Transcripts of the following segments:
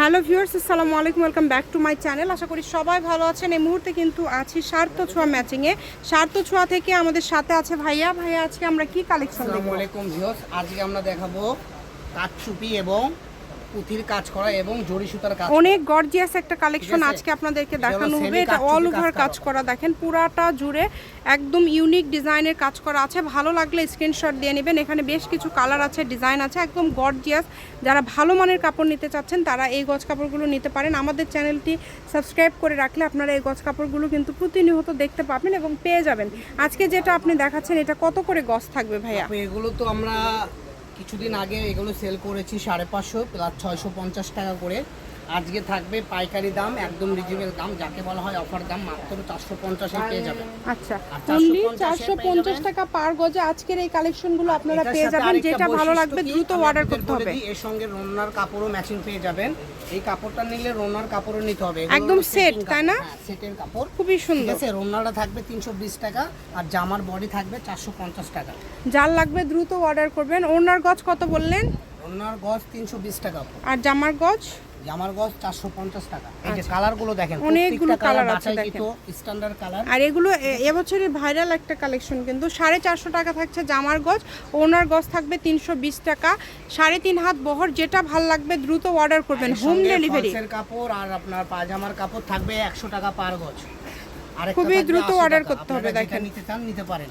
Hello viewers, আসসালামু আলাইকুম, welcome back to my channel. আশা করি সবাই ভালো আছেন। এই মুহূর্তে কিন্তু আছি সার্থ ছোঁয়া ম্যাচিংয়ে সার্থ ছোঁয়া থেকে আমাদের সাথে আছে ভাইয়া। ভাইয়া, আজকে আমরা কি কালেকশন আসসালামু দেখব আলাইকুম ভিউয়ার্স, আজকে আমরা দেখাবো কাঠচুপি এবং পুঁথির কাজ করা এবং জড়ি সুতার কাজ অনেক গর্জিয়াস একটা কালেকশন আজকে আপনাদেরকে দেখানো হবে। এটা অল ওভার কাজ করা। দেখেন পুরাটা জুড়ে একদম ইউনিক ডিজাইনের কাজ করা আছে। ভালো লাগলে স্ক্রিনশট দিয়ে নেবেন। এখানে বেশ কিছু কালার আছে ডিজাইন আছে। একদম গর্জিয়াস যারা ভালো মানের কাপড় নিতে চাচ্ছেন তারা এই গজ কাপড়গুলো নিতে পারেন। আমাদের চ্যানেলটি সাবস্ক্রাইব করে রাখলে আপনারা এই গজ কাপড়গুলো কিন্তু প্রতিনিয়ত দেখতে পাবেন এবং পেয়ে যাবেন। আজকে যেটা আপনি দেখাচ্ছেন এটা কত করে গজ থাকবে ভাইয়া? এগুলো তো আমরা কিছুদিন আগে এগুলো সেল করেছি সাড়ে পাঁচশো প্লাস ছয়শো পঞ্চাশ টাকা করে। আজকে থাকবে পাইকারি দাম একদম রিজনেবল দাম যাকে বলা হয় অফার দাম মাত্র চারশো পঞ্চাশে পেয়ে যাবেন আচ্ছা আর অনলি 450 চারশো পঞ্চাশ টাকা পার গজে আজকের এই কালেকশনগুলো আপনারা পেয়ে যাবেন যেটা ভালো লাগবে দ্রুত অর্ডার করতে হবে। এর সঙ্গে রোনার কাপড়ও ম্যাচিং পেয়ে যাবেন। এই কাপড়টা নিলে রোনার কাপড়ও নিতে হবে। একদম সেট তাই না? হ্যাঁ, সেটের কাপড়। খুবই সুন্দর। আছে রোনারটা থাকবে তিনশো বিশ টাকা আর জামার বডি থাকবে চারশো পঞ্চাশ টাকা। যার লাগবে দ্রুত অর্ডার করবেন। ওনার গজ কত বললেন? রোনার গজ তিনশো বিশ টাকা। আর জামার গজ? জামার গজ চারশো পঞ্চাশ টাকা। এই যে কালারগুলো দেখেন আচ্ছা। অনেকগুলো কালার আছে বাছাইকৃত স্ট্যান্ডার্ড কালার আর এগুলো এ- এবছরের ভাইরাল একটা কালেকশন কিন্তু সাড়ে চারশো টাকা থাকছে জামার গজ ওনার গজ থাকবে তিনশো বিশ টাকা সাড়ে তিন হাত বহর যেটা ভালো লাগবে দ্রুত অর্ডার করবেন হোম ডেলিভারি কাপড় আর আপনার পাজামার কাপড় থাকবে একশো টাকা পার গজ। খুবই দ্রুত অর্ডার করতে হবে, দেখেন। নিতে চান নিতে পারেন।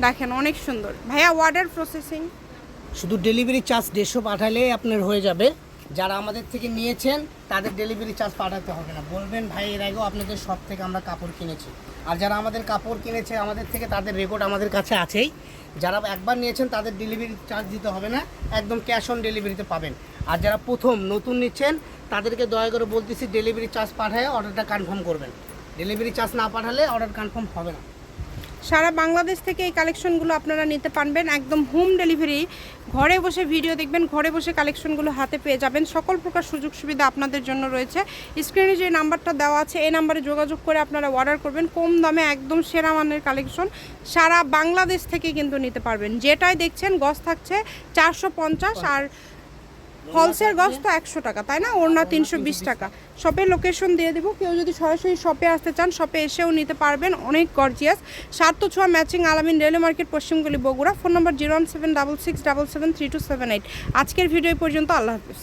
দেখেন অনেক সুন্দর। ভাইয়া অর্ডার প্রসেসিং শুধু ডেলিভারি চার্জ দেড়শো পাঠালে আপনার হয়ে যাবে। যারা আমাদের থেকে নিয়েছেন, তাদের ডেলিভারি চার্জ পাঠাতে হবে না। বলবেন, ভাই, এর আগেও আপনাদের সব থেকে আমরা কাপড় কিনেছি। আর যারা আমাদের কাপড় কিনেছে, আমাদের থেকে তাদের রেকর্ড আমাদের কাছে আছেই। যারা একবার নিয়েছেন, তাদের ডেলিভারি চার্জ দিতে হবে না। একদম ক্যাশ অন ডেলিভারিতে পাবেন। আর যারা প্রথম, নতুন নিচ্ছেন, তাদেরকে দয়া করে বলতেছি ডেলিভারি চার্জ পাঠায় অর্ডারটা কনফার্ম করবেন। ডেলিভারি চার্জ না পাঠালে অর্ডার কনফার্ম হবে না। সারা বাংলাদেশ থেকে এই কালেকশনগুলো আপনারা নিতে পারবেন। একদম হোম ডেলিভারি। ঘরে বসে ভিডিও দেখবেন, ঘরে বসে কালেকশনগুলো হাতে পেয়ে যাবেন। সকল প্রকার সুযোগ সুবিধা আপনাদের জন্য রয়েছে। স্ক্রিনে যে নাম্বারটা দেওয়া আছে, এই নাম্বারে যোগাযোগ করে আপনারা অর্ডার করবেন। কম দামে একদম সেরা মানের কালেকশন সারা বাংলাদেশ থেকে কিন্তু নিতে পারবেন। যেটাই দেখছেন গজ থাকছে চারশো পঞ্চাশ আর হলসেল গজ তো একশো টাকা, তাই না? ওর না তিনশো বিশ টাকা। শপে লোকেশন দিয়ে দেবো। কেউ যদি সরাসরি শপে আসতে চান শপে এসেও নিতে পারবেন। অনেক গর্জিয়াস সাত তো ছোঁয়া matching Alamin railway market পশ্চিমগুলি Bogura. Phone number zero one seven double six double seven three two seven eight আজকের ভিডিও পর্যন্ত, আল্লাহ হাফিজ।